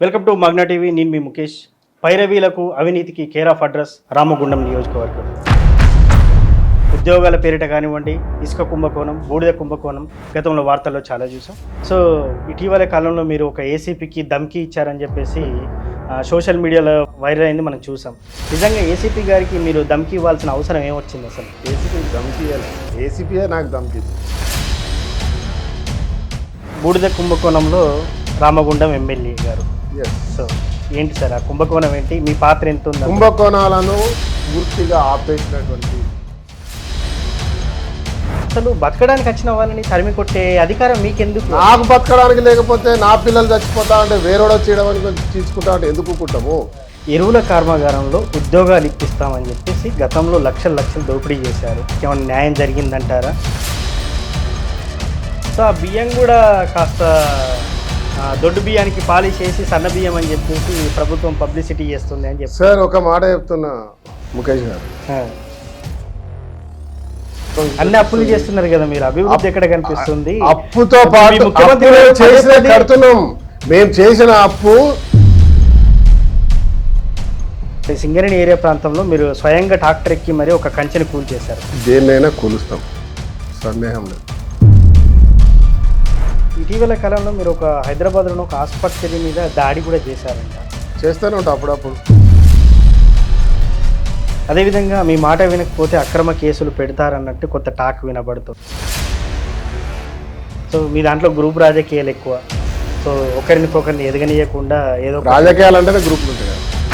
Welcome to Magna TV. నేను మీ ముఖేష్. పైరవీలకు అవినీతికి care of address Ramagundam నియోజకవర్గం. ఉద్యోగాల పేరిట కానివ్వండి ఇసుక కుంభకోణం బూడిద కుంభకోణం గతంలో వార్తల్లో చాలా చూసాం. సో ఇటీవల కాలంలో మీరు ఒక ఏసీపీకి దమ్కి ఇచ్చారని చెప్పేసి సోషల్ మీడియాలో వైరల్ అయింది మనం చూసాం. నిజంగా ఏసీపీ గారికి మీరు దమ్కి ఇవ్వాల్సిన అవసరం ఏమొచ్చింది అసలు? ఏసీపీ ధమ్కియాలి ఏసీపీయే నాకు ధమ్కి బూడిద కుంభకోణంలో రామగుండం ఎమ్మెల్యే గారు. సో ఏంటి సార్ ఆ కుంభకోణం ఏంటి? మీ పాత్ర ఎంత ఉంది? కుంభకోణాలను పూర్తిగా ఆపేసినటువంటి అసలు బతకడానికి వచ్చిన వాళ్ళని తరిమి కొట్టే అధికారం మీకెందుకు? నాకు బతకడానికి లేకపోతే నా పిల్లలు చచ్చిపోతా అంటే వేరేవాడు వచ్చేయడం అని కొంచెం తీసుకుంటా అంటే ఎందుకు కుంటాము ఎరువుల కర్మాగారంలో ఉద్యోగాలు ఇప్పిస్తామని చెప్పేసి గతంలో లక్షల లక్షలు దోపిడీ చేశారు. ఏమైనా న్యాయం జరిగిందంటారా? సో ఆ బియ్యం కూడా కాస్త దొడ్డు బియ్యానికి పాలిష్ చేసి సన్న బియ్యం అని చెప్పేసి ప్రభుత్వం పబ్లిసిటీ చేస్తుంది అని చెప్పి. సార్ ఒక మాట చెప్తున్నా ముఖేష్ గారు. అన్ని అప్పులు చేస్తున్నారు కదా మీరు అభివృద్ధి ఎక్కడ కనిపిస్తుంది? అప్పుతో పాటు ముఖ్యమంత్రి చేసిన కడుతున్నాం. మేము చేసిన అప్పు సింగరేణి ఏరియా ప్రాంతంలో మీరు స్వయంగా ట్రాక్టర్ ఎక్కి మరి ఒక కంచెని కూల్ చేశారు దేన్నైనా కూలుస్తాం. సందేహం లేదు. ఇటీవల కాలంలో మీరు ఒక హైదరాబాద్లో ఒక ఆసుపత్రి మీద దాడి కూడా చేశారంట. చేస్తూనే ఉంటాం అప్పుడప్పుడు. అదేవిధంగా మీ మాట వినకపోతే అక్రమ కేసులు పెడతారన్నట్టు కొంత టాక్ వినబడుతుంది. సో మీ దాంట్లో గ్రూప్ రాజకీయాలు ఎక్కువ. సో ఒకరినికొకరిని ఎదగనీయకుండా ఏదో ఒక- రాజకీయాలు అంటేనే గ్రూపులు ఉంటాయి